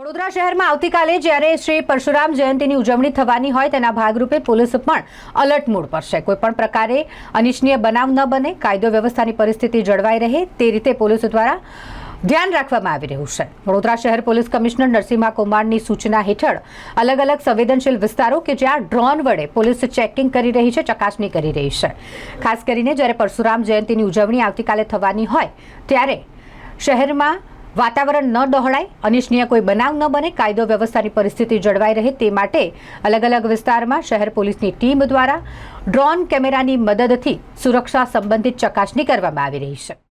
વડોદરા શહેરમાં આવતીકાલે જ્યારે શ્રી પરશુરામ જયંતિની ઉજવણી થવાની હોય તેના ભાગરૂપે પોલીસ પણ અલર્ટ મોડ પર છે. કોઈપણ પ્રકારે અનિચ્છનીય બનાવ ન બને, કાયદો વ્યવસ્થાની પરિસ્થિતિ જળવાઈ રહે તે રીતે પોલીસ દ્વારા ધ્યાન રાખવામાં આવી રહ્યું છે. વડોદરા શહેર પોલીસ કમિશનર નરસિંહા કુમારની સૂચના હેઠળ અલગ અલગ સંવેદનશીલ વિસ્તારો કે જ્યાં ડ્રોન વડે પોલીસ ચેકિંગ કરી રહી છે, ચકાસણી કરી રહી છે. ખાસ કરીને જ્યારે પરશુરામ જયંતિની ઉજવણી આવતીકાલે થવાની હોય ત્યારે શહેરમાં વાતાવરણ ન ડહોળાય, અનિચ્છનીય કોઈ બનાવ ન બને, કાયદો વ્યવસ્થાની પરિસ્થિતિ જળવાઈ રહે તે માટે અલગ અલગ વિસ્તારમાં શહેર પોલીસની ટીમ દ્વારા ડ્રોન કેમેરાની મદદથી સુરક્ષા સંબંધિત ચકાસણી કરવામાં આવી રહી છે.